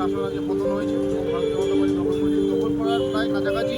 শাসন আজকে পতন হয়েছে ভারতীয় জনতা পার্টি করেছে দখল করার প্রায় কাছাকাছি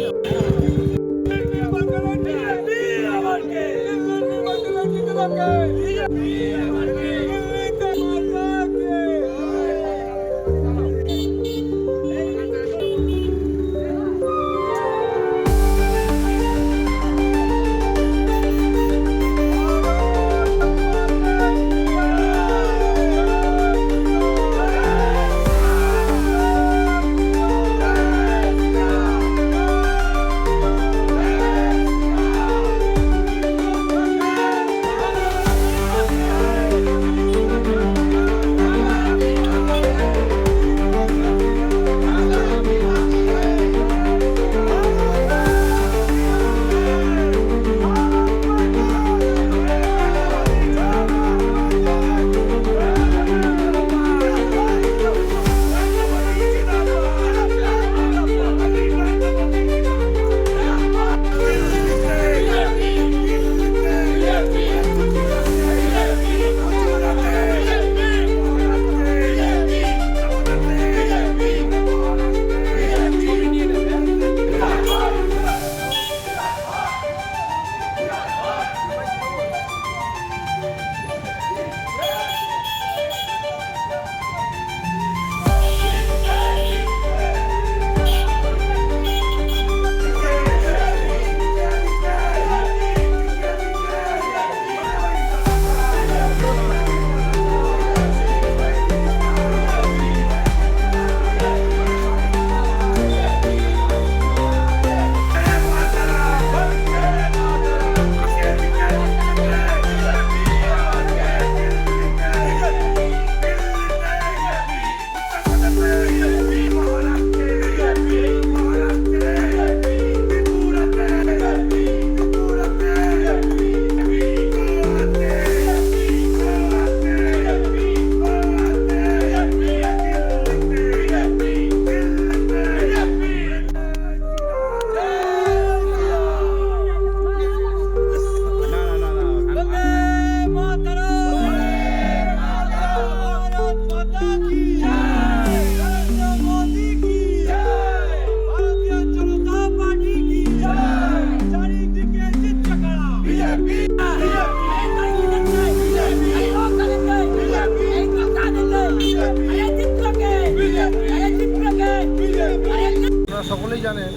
জানেন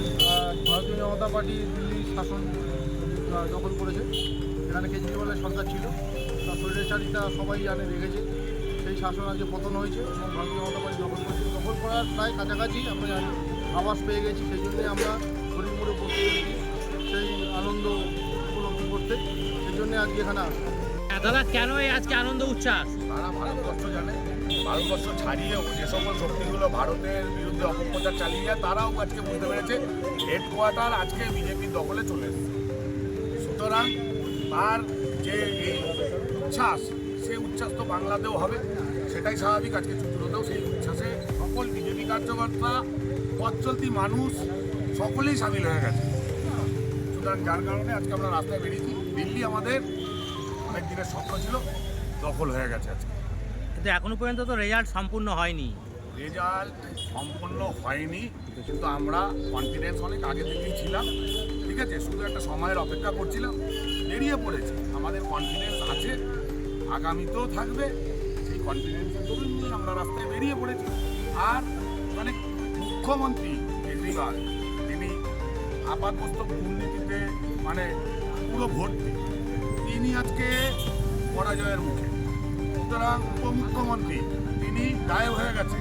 ভারতীয় জনতা পার্টি দিল্লি শাসন দখল করেছে। এখানে কেজরিওয়ালের সরকার ছিল। তার স্বৈরাচারিতা সবাই জানে দেখেছে। সেই শাসন আজকে পতন হয়েছে এবং ভারতীয় জনতা পার্টি দখল করেছে। দখল করার প্রায় কাছাকাছি আমরা জানি আবাস পেয়ে গেছি। সেই জন্যই আমরা হরিপুরে বসে গেছি সেই আনন্দ উপলব্ধি করতে। সেই জন্যে আজকে এখানে আসা হ্যাঁ, দাদা কেন আজকে আনন্দ উচ্ছ্বাস? সারা ভারতবর্ষ জানে। ভারতবর্ষ ছাড়িয়ে যে সকল শক্তিগুলো ভারতের বিরুদ্ধে অপপ্রচার চালিয়ে যায়, তারাও আজকে বুঝতে পেরেছে হেডকোয়ার্টার আজকে বিজেপির দখলে চলে এসেছে। সুতরাং তার যে এই উচ্ছ্বাস সেই উচ্ছ্বাস তো বাংলাতেও হবে, সেটাই স্বাভাবিক আজকে চুচুড়োতেও সেই উচ্ছ্বাসে সকল বিজেপি কার্যকর্তা পথ চলতি মানুষ, সকলেই সামিল হয়ে গেছে। সুতরাং যার কারণে আজকে আমরা রাস্তায় বেরিয়েছি, দিল্লি আমাদের অনেক দিনের স্বপ্ন ছিল, দখল হয়ে গেছে আজকে। কিন্তু এখনও পর্যন্ত তো রেজাল্ট সম্পূর্ণ হয়নি। রেজাল্ট সম্পূর্ণ হয়নি, কিন্তু আমরা কনফিডেন্স অনেক আগে থেকেই ছিলাম, ঠিক আছে? শুধু একটা সময়ের অপেক্ষা করছিলাম, বেরিয়ে পড়েছে। আমাদের কনফিডেন্স আছে, আগামীতেও থাকবে, সেই কনফিডেন্সের দরুন নিয়ে আমরা রাস্তায় বেরিয়ে পড়েছি। আর মানে মুখ্যমন্ত্রী কেজরিওয়াল, তিনি আপাতমস্তক দুর্নীতিতে মানে পুরো ভর্তি। তিনি আজকে পরাজয়ের মুখে। সুতরাং উপমুখ্যমন্ত্রী তিনি গায়েব হয়ে গেছে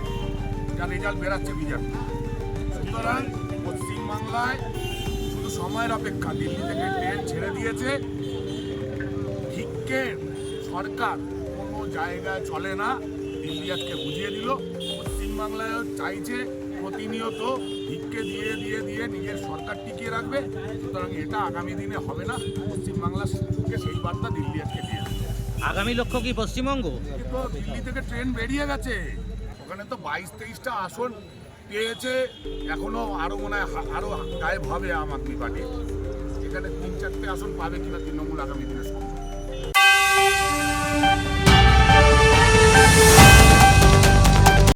যার রেজাল্ট বেরাচ্ছে বিজেপি। সুতরাং পশ্চিমবাংলায় শুধু সময়ের অপেক্ষা, দিল্লি থেকে ট্রেন ছেড়ে দিয়েছে। ভিক্ষে সরকার কোনো জায়গায় চলে না। দিল্লি আজকে বুঝিয়ে দিল পশ্চিমবাংলায় চাইছে প্রতিনিয়ত ভিক্ষে দিয়ে দিয়ে দিয়ে নিজের সরকার টিকিয়ে রাখবে। সুতরাং এটা আগামী দিনে হবে না। পশ্চিমবাংলাকে সেই বার্তা দিল্লি আজকে আগামী লক্ষ্য কি পশ্চিমবঙ্গ? দিল্লি থেকে ট্রেন বেরিয়ে গেছে। ওখানে তো বাইশ তেইশটা আসন পেয়েছে। এখনও আরও মনে হয় আরও গায়ে ভাবে আম আদমি পার্টি। এখানে তিন চারটে আসন পাবে কিনা তৃণমূল আগামী দিনে।